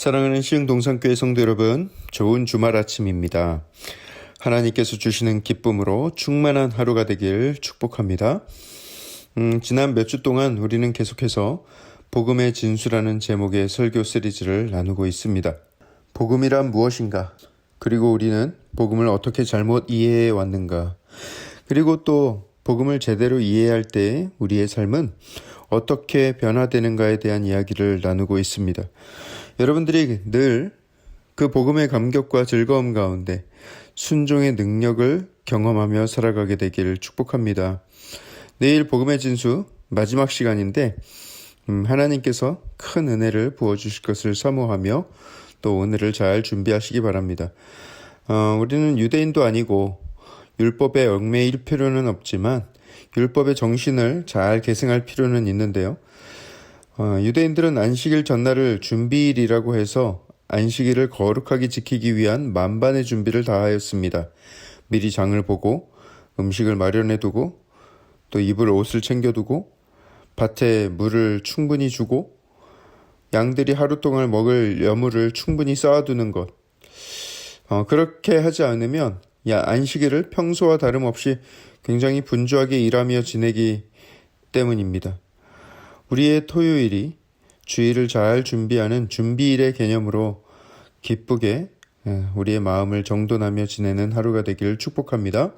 사랑하는 시흥동산교회 성도 여러분, 좋은 주말 아침입니다. 하나님께서 주시는 기쁨으로 충만한 하루가 되길 축복합니다. 음, 지난 몇 주 동안 우리는 계속해서 복음의 진수라는 제목의 설교 시리즈를 나누고 있습니다. 복음이란 무엇인가? 그리고 우리는 복음을 어떻게 잘못 이해해 왔는가? 그리고 또 복음을 제대로 이해할 때 우리의 삶은 어떻게 변화되는가에 대한 이야기를 나누고 있습니다. 여러분들이 늘 그 복음의 감격과 즐거움 가운데 순종의 능력을 경험하며 살아가게 되기를 축복합니다. 내일 복음의 진수 마지막 시간인데 음, 하나님께서 큰 은혜를 부어 주실 것을 사모하며 또 오늘을 잘 준비하시기 바랍니다. 어, 우리는 유대인도 아니고 율법에 얽매일 필요는 없지만 율법의 정신을 잘 계승할 필요는 있는데요. 어, 유대인들은 안식일 전날을 준비일이라고 해서 안식일을 거룩하게 지키기 위한 만반의 준비를 다하였습니다. 미리 장을 보고 음식을 마련해 두고 또 입을 옷을 챙겨 두고 밭에 물을 충분히 주고 양들이 하루 동안 먹을 여물을 충분히 쌓아두는 것. 어, 그렇게 하지 않으면 야 안식일을 평소와 다름없이 굉장히 분주하게 일하며 지내기 때문입니다. 우리의 토요일이 주일을 잘 준비하는 준비일의 개념으로 기쁘게 예, 우리의 마음을 정돈하며 지내는 하루가 되기를 축복합니다.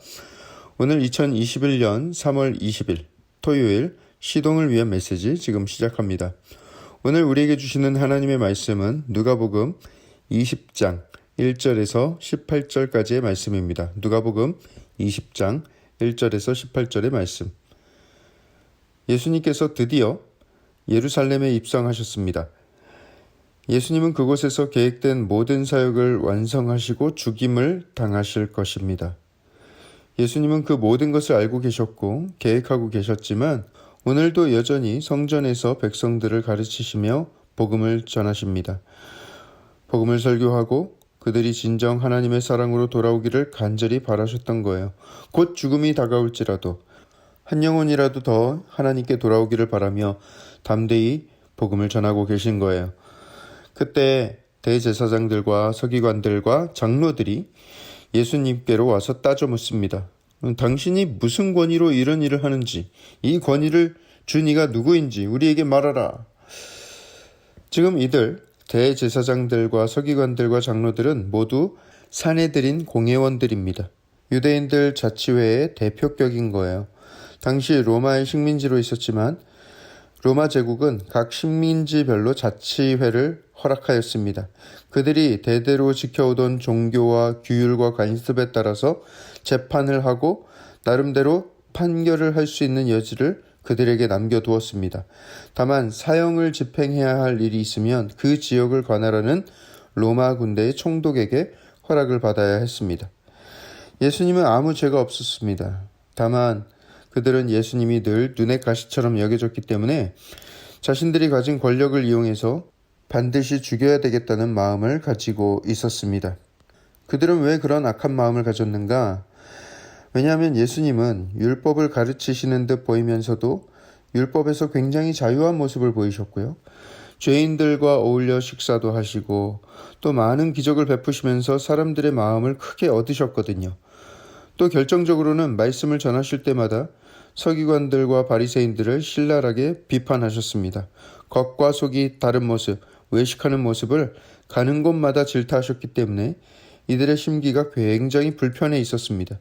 오늘 2021년 3월 20일 토요일 시동을 위한 메시지 지금 시작합니다. 오늘 우리에게 주시는 하나님의 말씀은 누가복음 20장 1절에서 18절까지의 말씀입니다. 누가복음 20장 1절에서 18절의 말씀. 예수님께서 드디어 예루살렘에 입성하셨습니다. 예수님은 그곳에서 계획된 모든 사역을 완성하시고 죽임을 당하실 것입니다. 예수님은 그 모든 것을 알고 계셨고 계획하고 계셨지만 오늘도 여전히 성전에서 백성들을 가르치시며 복음을 전하십니다. 복음을 설교하고 그들이 진정 하나님의 사랑으로 돌아오기를 간절히 바라셨던 거예요. 곧 죽음이 다가올지라도 한 영혼이라도 더 하나님께 돌아오기를 바라며 담대히 복음을 전하고 계신 거예요. 그때 대제사장들과 서기관들과 장로들이 예수님께로 와서 따져 묻습니다. 당신이 무슨 권위로 이런 일을 하는지, 이 권위를 준 이가 누구인지 우리에게 말하라. 지금 이들 대제사장들과 서기관들과 장로들은 모두 사내들인 공회원들입니다. 유대인들 자치회의 대표격인 거예요. 당시 로마의 식민지로 있었지만 로마 제국은 각 식민지별로 자치회를 허락하였습니다. 그들이 대대로 지켜오던 종교와 규율과 관습에 따라서 재판을 하고 나름대로 판결을 할 수 있는 여지를 그들에게 남겨두었습니다. 다만 사형을 집행해야 할 일이 있으면 그 지역을 관할하는 로마 군대의 총독에게 허락을 받아야 했습니다. 예수님은 아무 죄가 없었습니다. 다만 그들은 예수님이 늘 눈의 가시처럼 여겨졌기 때문에 자신들이 가진 권력을 이용해서 반드시 죽여야 되겠다는 마음을 가지고 있었습니다. 그들은 왜 그런 악한 마음을 가졌는가? 왜냐하면 예수님은 율법을 가르치시는 듯 보이면서도 율법에서 굉장히 자유한 모습을 보이셨고요. 죄인들과 어울려 식사도 하시고 또 많은 기적을 베푸시면서 사람들의 마음을 크게 얻으셨거든요. 또 결정적으로는 말씀을 전하실 때마다 서기관들과 바리새인들을 신랄하게 비판하셨습니다. 겉과 속이 다른 모습, 외식하는 모습을 가는 곳마다 질타하셨기 때문에 이들의 심기가 굉장히 불편해 있었습니다.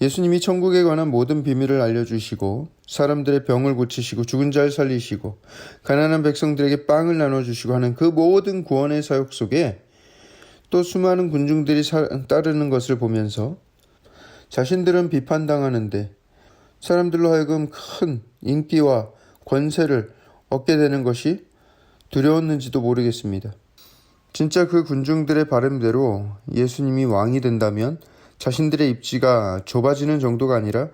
예수님이 천국에 관한 모든 비밀을 알려주시고 사람들의 병을 고치시고 죽은 자를 살리시고 가난한 백성들에게 빵을 나눠주시고 하는 그 모든 구원의 사역 속에 또 수많은 군중들이 따르는 것을 보면서 자신들은 비판당하는데 사람들로 하여금 큰 인기와 권세를 얻게 되는 것이 두려웠는지도 모르겠습니다. 진짜 그 군중들의 바람대로 예수님이 왕이 된다면 자신들의 입지가 좁아지는 정도가 아니라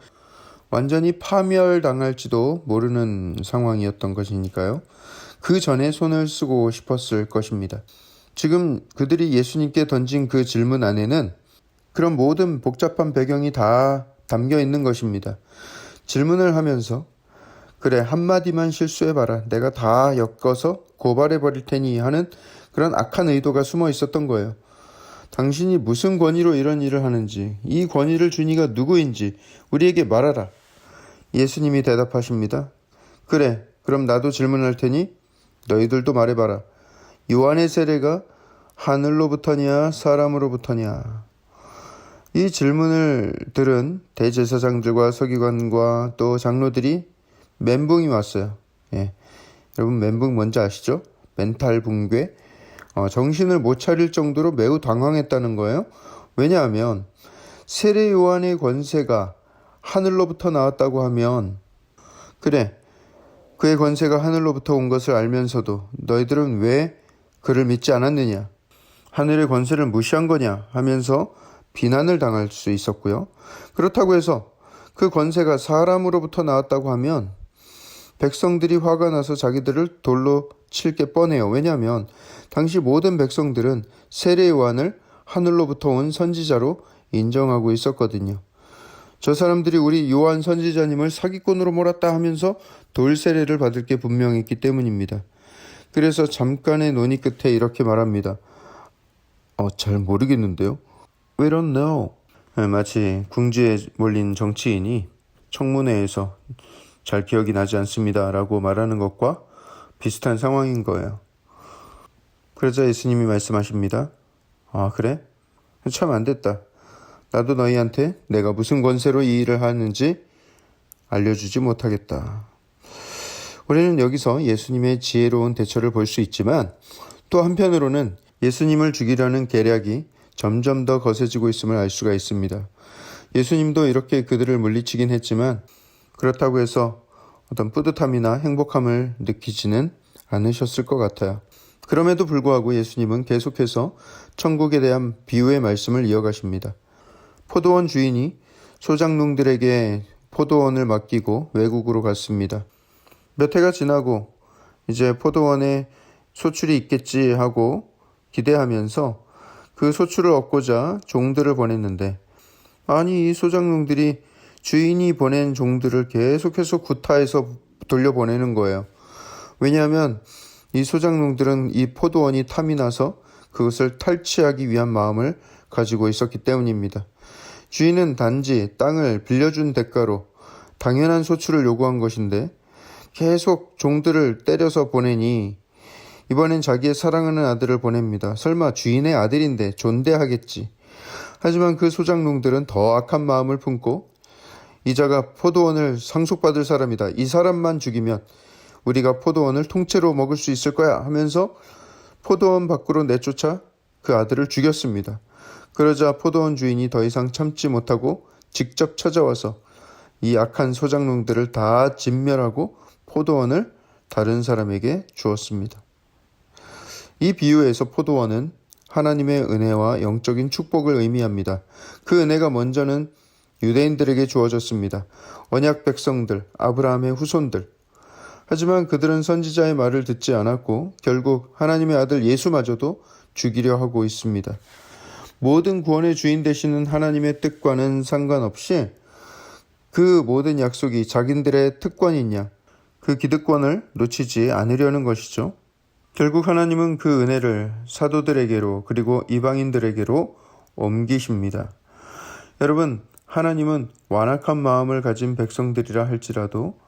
완전히 파멸당할지도 모르는 상황이었던 것이니까요. 그 전에 손을 쓰고 싶었을 것입니다. 지금 그들이 예수님께 던진 그 질문 안에는 그런 모든 복잡한 배경이 다 담겨 있는 것입니다. 질문을 하면서 그래 한마디만 실수해봐라 내가 다 엮어서 고발해 버릴 테니 하는 그런 악한 의도가 숨어 있었던 거예요. 당신이 무슨 권위로 이런 일을 하는지, 이 권위를 준 이가 누구인지 우리에게 말하라. 예수님이 대답하십니다. 그래, 그럼 나도 질문할 테니 너희들도 말해봐라. 요한의 세례가 하늘로부터냐 사람으로부터냐? 이 질문을 들은 대제사장들과 서기관과 또 장로들이 멘붕이 왔어요. 예. 여러분 멘붕 뭔지 아시죠? 멘탈 붕괴. 어, 정신을 못 차릴 정도로 매우 당황했다는 거예요. 왜냐하면 세례 요한의 권세가 하늘로부터 나왔다고 하면 그래 그의 권세가 하늘로부터 온 것을 알면서도 너희들은 왜 그를 믿지 않았느냐? 하늘의 권세를 무시한 거냐? 하면서 비난을 당할 수 있었고요. 그렇다고 해서 그 권세가 사람으로부터 나왔다고 하면 백성들이 화가 나서 자기들을 돌로 칠 게 뻔해요. 왜냐하면 당시 모든 백성들은 세례 요한을 하늘로부터 온 선지자로 인정하고 있었거든요. 저 사람들이 우리 요한 선지자님을 사기꾼으로 몰았다 하면서 돌 세례를 받을 게 분명했기 때문입니다. 그래서 잠깐의 논의 끝에 이렇게 말합니다. 어, 잘 모르겠는데요. We don't know. 네, 마치 궁지에 몰린 정치인이 청문회에서 잘 기억이 나지 않습니다. 라고 말하는 것과 비슷한 상황인 거예요. 그러자 예수님이 말씀하십니다. 아, 그래? 참 안 됐다. 나도 너희한테 내가 무슨 권세로 이 일을 하는지 알려주지 못하겠다. 우리는 여기서 예수님의 지혜로운 대처를 볼 수 있지만 또 한편으로는 예수님을 죽이려는 계략이 점점 더 거세지고 있음을 알 수가 있습니다. 예수님도 이렇게 그들을 물리치긴 했지만 그렇다고 해서 어떤 뿌듯함이나 행복함을 느끼지는 않으셨을 것 같아요. 그럼에도 불구하고 예수님은 계속해서 천국에 대한 비유의 말씀을 이어가십니다. 포도원 주인이 소장농들에게 포도원을 맡기고 외국으로 갔습니다. 몇 해가 지나고 이제 포도원에 소출이 있겠지 하고 기대하면서 그 소출을 얻고자 종들을 보냈는데 아니 이 소장농들이 주인이 보낸 종들을 계속해서 구타해서 돌려보내는 거예요. 왜냐하면 이 소장농들은 이 포도원이 탐이 나서 그것을 탈취하기 위한 마음을 가지고 있었기 때문입니다. 주인은 단지 땅을 빌려준 대가로 당연한 소출을 요구한 것인데 계속 종들을 때려서 보내니 이번엔 자기의 사랑하는 아들을 보냅니다. 설마 주인의 아들인데 존대하겠지. 하지만 그 소장농들은 더 악한 마음을 품고 이자가 포도원을 상속받을 사람이다. 이 사람만 죽이면 우리가 포도원을 통째로 먹을 수 있을 거야 하면서 포도원 밖으로 내쫓아 그 아들을 죽였습니다. 그러자 포도원 주인이 더 이상 참지 못하고 직접 찾아와서 이 악한 소장농들을 다 진멸하고 포도원을 다른 사람에게 주었습니다. 이 비유에서 포도원은 하나님의 은혜와 영적인 축복을 의미합니다. 그 은혜가 먼저는 유대인들에게 주어졌습니다. 언약 백성들, 아브라함의 후손들. 하지만 그들은 선지자의 말을 듣지 않았고 결국 하나님의 아들 예수마저도 죽이려 하고 있습니다. 모든 구원의 주인 되시는 하나님의 뜻과는 상관없이 그 모든 약속이 자긴들의 특권이냐, 그 기득권을 놓치지 않으려는 것이죠. 결국 하나님은 그 은혜를 사도들에게로 그리고 이방인들에게로 옮기십니다. 여러분, 하나님은 완악한 마음을 가진 백성들이라 할지라도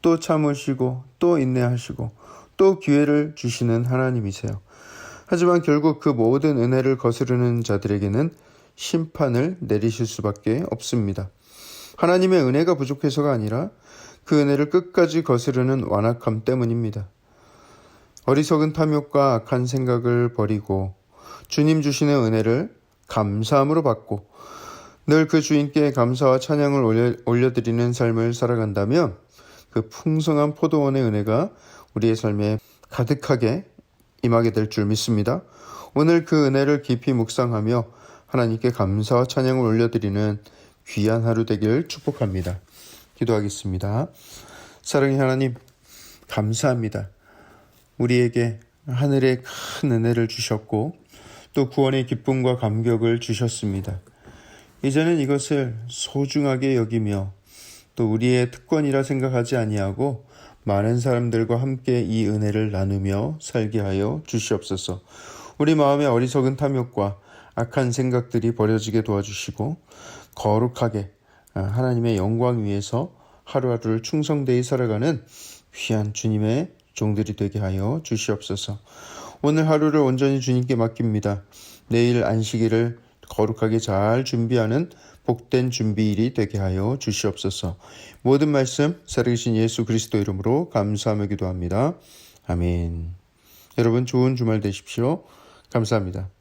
또 참으시고 또 인내하시고 또 기회를 주시는 하나님이세요. 하지만 결국 그 모든 은혜를 거스르는 자들에게는 심판을 내리실 수밖에 없습니다. 하나님의 은혜가 부족해서가 아니라 그 은혜를 끝까지 거스르는 완악함 때문입니다. 어리석은 탐욕과 악한 생각을 버리고 주님 주시는 은혜를 감사함으로 받고 늘 그 주인께 감사와 찬양을 올려, 올려드리는 삶을 살아간다면 그 풍성한 포도원의 은혜가 우리의 삶에 가득하게 임하게 될 줄 믿습니다. 오늘 그 은혜를 깊이 묵상하며 하나님께 감사와 찬양을 올려드리는 귀한 하루 되기를 축복합니다. 기도하겠습니다. 사랑의 하나님, 감사합니다. 우리에게 하늘의 큰 은혜를 주셨고 또 구원의 기쁨과 감격을 주셨습니다. 이제는 이것을 소중하게 여기며 또 우리의 특권이라 생각하지 아니하고 많은 사람들과 함께 이 은혜를 나누며 살게 하여 주시옵소서. 우리 마음의 어리석은 탐욕과 악한 생각들이 버려지게 도와주시고 거룩하게 아, 하나님의 영광 위에서 하루하루를 충성되이 살아가는 귀한 주님의 종들이 되게 하여 주시옵소서. 오늘 하루를 온전히 주님께 맡깁니다. 내일 안식일을 거룩하게 잘 준비하는 복된 준비일이 되게 하여 주시옵소서. 모든 말씀 살아계신 예수 그리스도 이름으로 감사하며 기도합니다. 아멘. 여러분 좋은 주말 되십시오. 감사합니다.